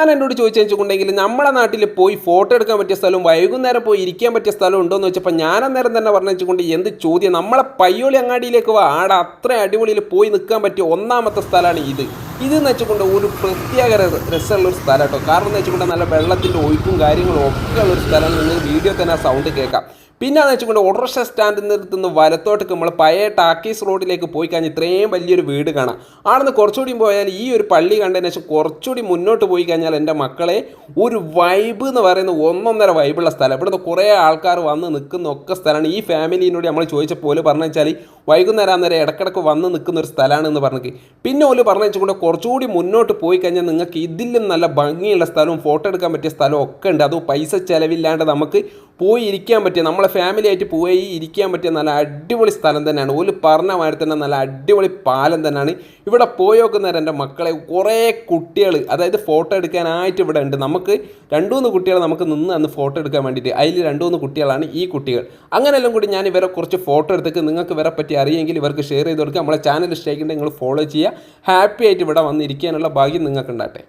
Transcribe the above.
ഞാൻ എന്നോട് ചോദിച്ചു വെച്ചിട്ടുണ്ടെങ്കിൽ നമ്മുടെ നാട്ടിൽ പോയി ഫോട്ടോ എടുക്കാൻ പറ്റിയ സ്ഥലവും വൈകുന്നേരം പോയി ഇരിക്കാൻ പറ്റിയ സ്ഥലം ഉണ്ടോ എന്ന് വെച്ചപ്പോൾ ഞാൻ അന്നേരം തന്നെ പറഞ്ഞു വെച്ചുകൊണ്ട് എന്ത് ചോദ്യം? നമ്മളെ പയ്യോളി അങ്ങാടിയിലേക്ക് വാ. ആടെ അത്ര അടിപൊളിയിൽ പോയി നിൽക്കാൻ പറ്റിയ ഒന്നാമത്തെ സ്ഥലമാണ് ഇത്. ഇത് എന്ന് വെച്ചുകൊണ്ട് ഒരു പ്രത്യേക രസമുള്ള ഒരു സ്ഥലം കേട്ടോ. കാരണം എന്ന് വെച്ചുകൊണ്ട് നല്ല വെള്ളത്തിന്റെ ഒഴുക്കും കാര്യങ്ങളും ഒക്കെ ഉള്ള ഒരു സ്ഥലം നിങ്ങൾ വീഡിയോ തന്നെ ആ സൗണ്ട് കേൾക്കാം. പിന്നെ എന്ന് വെച്ചുകൊണ്ട് ഓട്ടോറിക്ഷ സ്റ്റാൻഡിൽ നിന്ന് വലത്തോട്ട് നമ്മൾ പഴയ ടാക്കീസ് റോഡിലേക്ക് പോയി കഴിഞ്ഞാൽ ഇത്രയും വലിയൊരു വീട് കാണാം. ആണെന്ന് കുറച്ചുകൂടി പോയാൽ ഈ ഒരു പള്ളി കണ്ടതിന് ശേഷം കുറച്ചുകൂടി മുന്നോട്ട് പോയി കഴിഞ്ഞാൽ എന്റെ മക്കളെ ഒരു വൈബ് എന്ന് പറയുന്ന ഒന്നൊന്നര വൈബുള്ള സ്ഥലം. ഇവിടുന്ന് കുറേ ആൾക്കാർ വന്ന് നിൽക്കുന്ന ഒക്കെ സ്ഥലമാണ്. ഈ ഫാമിലിനോട് നമ്മൾ ചോദിച്ചപ്പോൾ പറഞ്ഞു വെച്ചാൽ വൈകുന്നേരം നേരം ഇടക്കിടക്ക് വന്ന് നിൽക്കുന്ന ഒരു സ്ഥലമാണ് എന്ന് പറഞ്ഞു പിന്നെ ഓൽ പറഞ്ഞു വെച്ചുകൊണ്ട് കുറച്ചുകൂടി മുന്നോട്ട് പോയി കഴിഞ്ഞാൽ നിങ്ങൾക്ക് ഇതിലും നല്ല ഭംഗിയുള്ള സ്ഥലവും ഫോട്ടോ എടുക്കാൻ പറ്റിയ സ്ഥലവും ഒക്കെ ഉണ്ട്. അതും പൈസ ചിലവില്ലാണ്ട് നമുക്ക് പോയി ഇരിക്കാൻ പറ്റിയ നമ്മളെ ഫാമിലി ആയിട്ട് പോയി ഇരിക്കാൻ പറ്റിയ നല്ല അടിപൊളി സ്ഥലം തന്നെയാണ്. ഒരു പറഞ്ഞ മാതിരി തന്നെ നല്ല അടിപൊളി പാലം തന്നെയാണ്. ഇവിടെ പോയി നോക്കുന്നേരം എന്റെ മക്കളെ കുറേ കുട്ടികൾ അതായത് ഫോട്ടോ എടുക്കാനായിട്ട് ഇവിടെ ഉണ്ട്. നമുക്ക് രണ്ടുമൂന്ന് കുട്ടികൾ നമുക്ക് നിന്ന് അന്ന് ഫോട്ടോ എടുക്കാൻ വേണ്ടിയിട്ട്. അതിൽ രണ്ടുമൂന്ന് കുട്ടികളാണ് ഈ കുട്ടികൾ. അങ്ങനെയെല്ലാം കൂടി ഞാൻ ഇവരെ കുറച്ച് ഫോട്ടോ എടുത്തേക്ക് നിങ്ങൾക്ക് ഇവരെ പറ്റി അറിയെങ്കിൽ ഇവർക്ക് ഷെയർ ചെയ്ത് കൊടുക്കുക. നമ്മളെ ചാനൽ ഇഷ്ടമായിട്ടുണ്ടെങ്കിൽ നിങ്ങൾ ഫോളോ ചെയ്യുക. ഹാപ്പി ആയിട്ട് ഇവിടെ വന്നിരിക്കാനുള്ള ഭാഗ്യം നിങ്ങൾക്ക് ഉണ്ടാട്ടെ